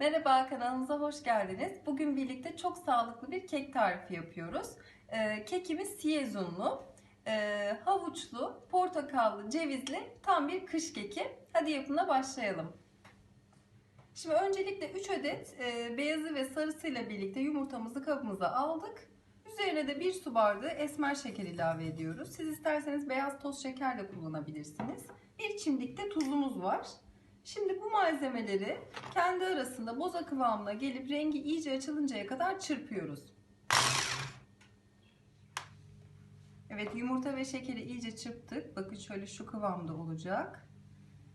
Merhaba kanalımıza hoş geldiniz. Bugün birlikte çok sağlıklı bir kek tarifi yapıyoruz. Ee, kekimiz siyezunlu, e, havuçlu, portakallı, cevizli tam bir kış keki. Hadi yapımına başlayalım. Şimdi öncelikle 3 adet e, beyazı ve sarısıyla birlikte yumurtamızı kabımıza aldık. Üzerine de 1 su bardağı esmer şeker ilave ediyoruz. Siz isterseniz beyaz toz şeker de kullanabilirsiniz. Bir çimdik de tuzumuz var. Şimdi bu malzemeleri kendi arasında boza kıvamına gelip rengi iyice açılıncaya kadar çırpıyoruz. Evet yumurta ve şekeri iyice çırptık. Bakın şöyle şu kıvamda olacak.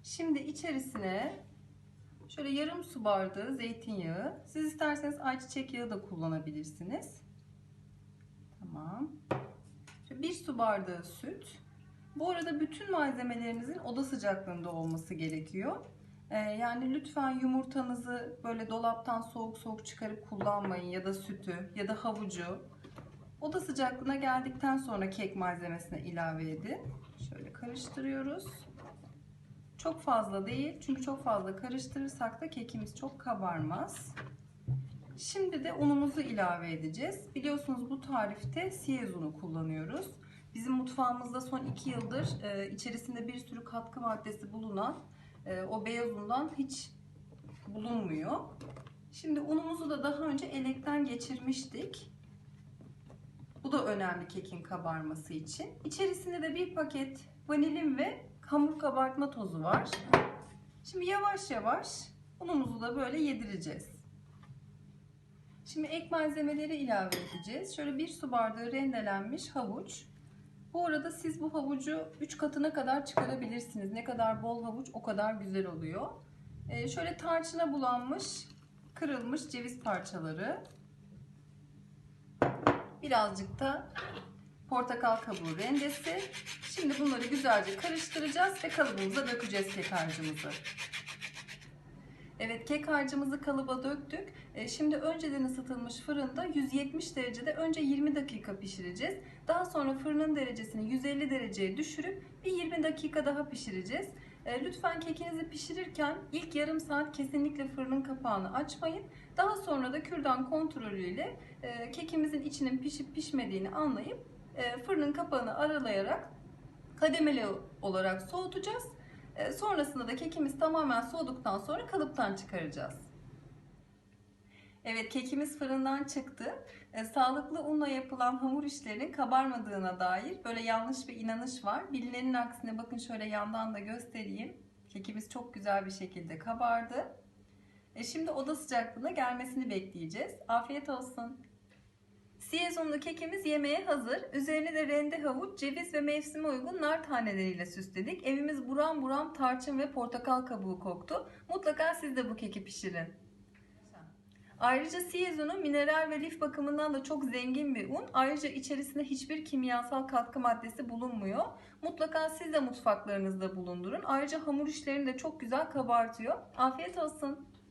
Şimdi içerisine şöyle yarım su bardağı zeytinyağı. Siz isterseniz ayçiçek yağı da kullanabilirsiniz. Tamam. Bir su bardağı süt. Bu arada bütün malzemelerinizin oda sıcaklığında olması gerekiyor. Ee, yani lütfen yumurtanızı böyle dolaptan soğuk soğuk çıkarıp kullanmayın ya da sütü ya da havucu. Oda sıcaklığına geldikten sonra kek malzemesine ilave edin. Şöyle karıştırıyoruz. Çok fazla değil çünkü çok fazla karıştırırsak da kekimiz çok kabarmaz. Şimdi de unumuzu ilave edeceğiz. Biliyorsunuz bu tarifte siyez unu kullanıyoruz. Bizim mutfağımızda son 2 yıldır e, içerisinde bir sürü katkı maddesi bulunan e, o beyaz undan hiç bulunmuyor. Şimdi unumuzu da daha önce elekten geçirmiştik. Bu da önemli kekin kabarması için. İçerisinde de bir paket vanilin ve hamur kabartma tozu var. Şimdi yavaş yavaş unumuzu da böyle yedireceğiz. Şimdi ek malzemeleri ilave edeceğiz. Şöyle bir su bardağı rendelenmiş havuç. Bu arada siz bu havucu 3 katına kadar çıkarabilirsiniz. Ne kadar bol havuç o kadar güzel oluyor. Ee, şöyle tarçına bulanmış kırılmış ceviz parçaları. Birazcık da portakal kabuğu rendesi. Şimdi bunları güzelce karıştıracağız ve kalıbımıza dökeceğiz kek harcımızı. Evet kek harcımızı kalıba döktük. E, Şimdi önceden ısıtılmış fırında 170 derecede önce 20 dakika pişireceğiz. Daha sonra fırının derecesini 150 dereceye düşürüp bir 20 dakika daha pişireceğiz. E, Lütfen kekinizi pişirirken ilk yarım saat kesinlikle fırının kapağını açmayın. Daha sonra da kürdan kontrolüyle e, kekimizin içinin pişip pişmediğini anlayıp fırının kapağını aralayarak kademeli olarak soğutacağız. E, Sonrasında da kekimiz tamamen soğuduktan sonra kalıptan çıkaracağız. Evet kekimiz fırından çıktı. E, sağlıklı unla yapılan hamur işlerinin kabarmadığına dair böyle yanlış bir inanış var. Bilinenin aksine bakın şöyle yandan da göstereyim. Kekimiz çok güzel bir şekilde kabardı. E, şimdi oda sıcaklığına gelmesini bekleyeceğiz. Afiyet olsun. Siyez unlu kekimiz yemeğe hazır. Üzerini de rende havuç, ceviz ve mevsime uygun nar taneleriyle süsledik. Evimiz buram buram tarçın ve portakal kabuğu koktu. Mutlaka siz de bu keki pişirin. Ayrıca siyez unu mineral ve lif bakımından da çok zengin bir un. Ayrıca içerisinde hiçbir kimyasal katkı maddesi bulunmuyor. Mutlaka siz de mutfaklarınızda bulundurun. Ayrıca hamur işlerini de çok güzel kabartıyor. Afiyet olsun.